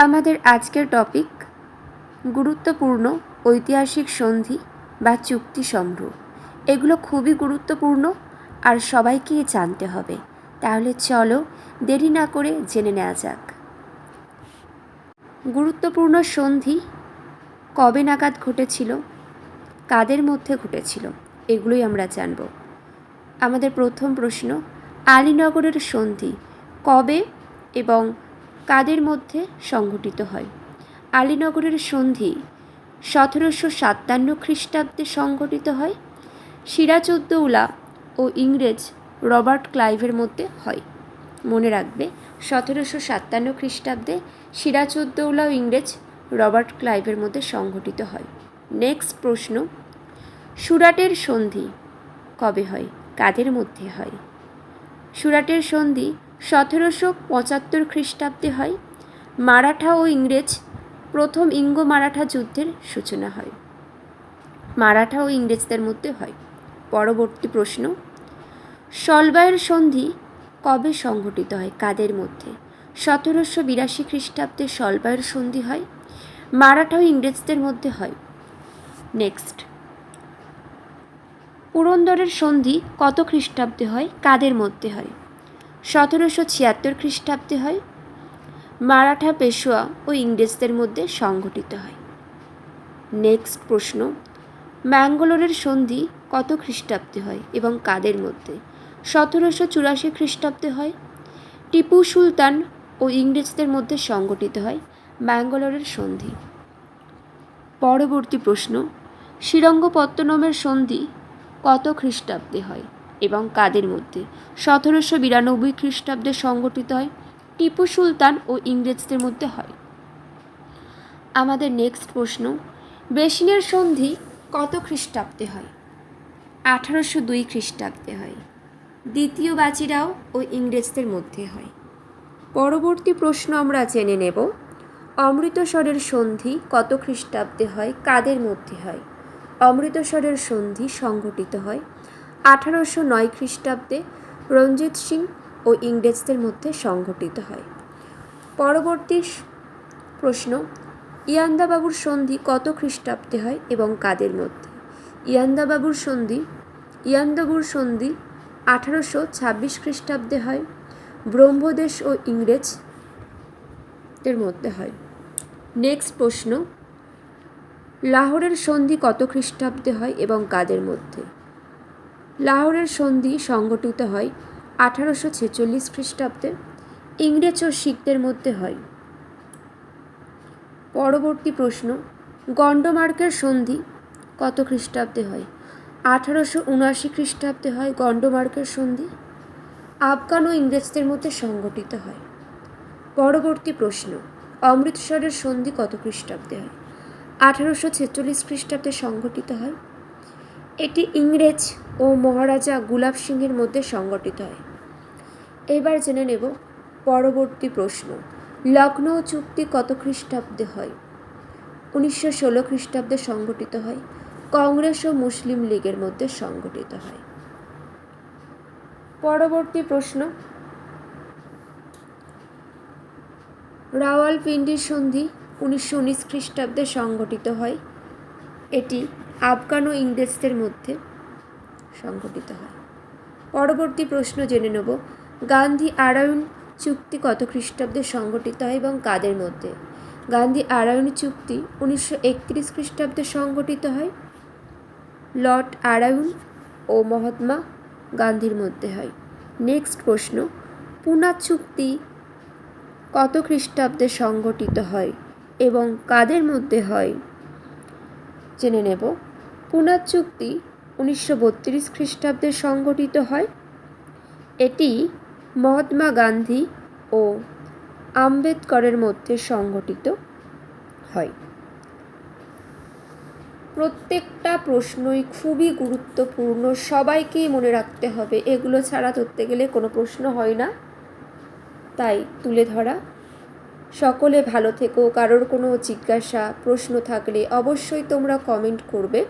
আমাদের আজকের টপিক গুরুত্বপূর্ণ ঐতিহাসিক সন্ধি বা চুক্তি সংগ্রহ। এগুলো খুবই গুরুত্বপূর্ণ আর সবাইকেই জানতে হবে। তাহলে চলো দেরি না করে জেনে নেওয়া যাক। গুরুত্বপূর্ণ সন্ধি কবে নাগাদ ঘটেছিল? কাদের মধ্যে ঘটেছিল? এগুলোই আমরা জানব। আমাদের প্রথম প্রশ্ন, আলীনগরের সন্ধি কবে এবং কাদের মধ্যে সংঘটিত হয়? আলীনগরের সন্ধি সতেরোশো সাতান্ন খ্রিস্টাব্দে সংঘটিত হয়। সিরাজউদ্দৌলা ও ইংরেজ রবার্ট ক্লাইভের মধ্যে হয়। মনে রাখবে, সতেরোশো সাতান্ন খ্রিস্টাব্দে সিরাজউদ্দৌলা ও ইংরেজ রবার্ট ক্লাইভের মধ্যে সংঘটিত হয়। নেক্সট প্রশ্ন, সুরাটের সন্ধি কবে হয়? কাদের মধ্যে হয়? সুরাটের সন্ধি সতেরোশো পঁচাত্তর খ্রিস্টাব্দে হয়। মারাঠা ও ইংরেজ প্রথম ইঙ্গ মারাঠা যুদ্ধের সূচনা হয়। মারাঠা ও ইংরেজদের মধ্যে হয়। পরবর্তী প্রশ্ন সলবায়ের সন্ধি কবে সংঘটিত হয়, কাদের মধ্যে? সতেরোশো বিরাশি খ্রিস্টাব্দে সলবায়ের সন্ধি হয়, মারাঠা ও ইংরেজদের মধ্যে হয়। নেক্সট, পুরন্দরের সন্ধি কত খ্রিস্টাব্দে হয়, কাদের মধ্যে হয়? সতেরোশো ছিয়াত্তর খ্রিস্টাব্দে হয়। মারাঠা পেশোয়া ও ইংরেজদের মধ্যে সংঘটিত হয়। নেক্সট প্রশ্ন, ম্যাঙ্গালোরের সন্ধি কত খ্রিস্টাব্দে হয় এবং কাদের মধ্যে? সতেরোশো চুরাশি খ্রিস্টাব্দে হয়। টিপু সুলতান ও ইংরেজদের মধ্যে সংগঠিত হয় ম্যাঙ্গালোরের সন্ধি। পরবর্তী প্রশ্ন, শ্রীরঙ্গপত্তনমের সন্ধি কত খ্রিস্টাব্দে হয়? এবং কাদের মধ্যে। সতেরোশো বিরানব্বই খ্রিস্টাব্দে সংগঠিত হয়, টিপু সুলতান ও ইংরেজদের মধ্যে হয়। আমাদের নেক্সট প্রশ্ন বেসিনের সন্ধি কত খ্রিস্টাব্দে হয়? আঠারোশো দুই খ্রিস্টাব্দে হয়। দ্বিতীয় বাজিরাও ও ইংরেজদের মধ্যে হয়। পরবর্তী প্রশ্ন আমরা জেনে নেব, অমৃতসরের সন্ধি কত খ্রিস্টাব্দে হয়, কাদের মধ্যে হয়? অমৃতসরের সন্ধি সংঘটিত হয় আঠারোশো নয় খ্রিস্টাব্দে রঞ্জিত সিং ও ইংরেজদের মধ্যে সংঘটিত হয়। পরবর্তী প্রশ্ন, ইয়ান্দাবাবুর সন্ধি কত খ্রিস্টাব্দে হয় এবং কাদের মধ্যে? ইয়ান্দাবাবুর সন্ধি, ইয়ান্দাবুর সন্ধি আঠারোশো ছাব্বিশ খ্রিস্টাব্দে হয়, ব্রহ্মদেশ ও ইংরেজদের মধ্যে হয়। নেক্সট প্রশ্ন, লাহোরের সন্ধি কত খ্রিস্টাব্দে হয় এবং কাদের মধ্যে? লাহোরের সন্ধি সংগঠিত হয় আঠারোশো ছেচল্লিশ খ্রিস্টাব্দে, ইংরেজ ও শিখদের মধ্যে হয়। পরবর্তী প্রশ্ন গন্ডমার্কের সন্ধি কত খ্রিস্টাব্দে হয়? আঠারোশো উনআশি খ্রিস্টাব্দে হয় গন্ডমার্কের সন্ধি। আফগান ও ইংরেজদের মধ্যে সংগঠিত হয়। পরবর্তী প্রশ্ন, অমৃতসরের সন্ধি কত খ্রিস্টাব্দে হয়? আঠারোশো ছেচল্লিশ খ্রিস্টাব্দে সংগঠিত হয় এটি ইংরেজ ও মহারাজা গুলাব সিংহের মধ্যে সংগঠিত হয়। এবার জেনে নেব পরবর্তী প্রশ্ন লখনৌ চুক্তি কত খ্রিস্টাব্দে হয়? উনিশশো ষোলো খ্রিস্টাব্দে সংগঠিত হয়, কংগ্রেস ও মুসলিম লীগের মধ্যে সংগঠিত হয়। পরবর্তী প্রশ্ন, রাওয়ালপিন্ডির সন্ধি উনিশশো উনিশ খ্রিস্টাব্দে সংগঠিত হয় এটি আফগান ও ইংরেজদের মধ্যে সংগঠিত হয়। পরবর্তী প্রশ্ন জেনে নেব, গান্ধী আরায়ণ চুক্তি কত খ্রিস্টাব্দে সংগঠিত হয় এবং কাদের মধ্যে? গান্ধী আরায়ণ চুক্তি উনিশশো একত্রিশ খ্রিস্টাব্দে সংগঠিত হয়। লর্ড আরায়ণ ও মহাত্মা গান্ধীর মধ্যে হয়। নেক্সট প্রশ্ন, পুনা চুক্তি কত খ্রিস্টাব্দে সংগঠিত হয় এবং কাদের মধ্যে হয়? জেনে নেব। পুনা চুক্তি উনিশশো বত্রিশ খ্রিস্টাব্দে সংগঠিত হয়। এটি মহাত্মা গান্ধী ও আম্বেদকরের মধ্যে সংগঠিত হয়। প্রত্যেকটা প্রশ্নই খুবই গুরুত্বপূর্ণ। সবাইকেই মনে রাখতে হবে, এগুলো ছাড়া ধরতে গেলে কোনো প্রশ্ন হয় না। তাই তুলে ধরা সকলে ভালো থেকো, কারোর কোনো জিজ্ঞাসা, প্রশ্ন থাকলে অবশ্যই তোমরা কমেন্ট করবে।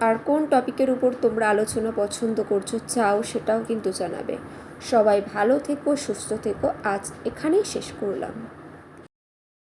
আর কোন টপিকের উপর তোমরা আলোচনা পছন্দ করছ, চাও সেটাও কিন্তু জানাবে। সবাই ভালো থেকো, সুস্থ থেকো, আজ এখানেই শেষ করলাম।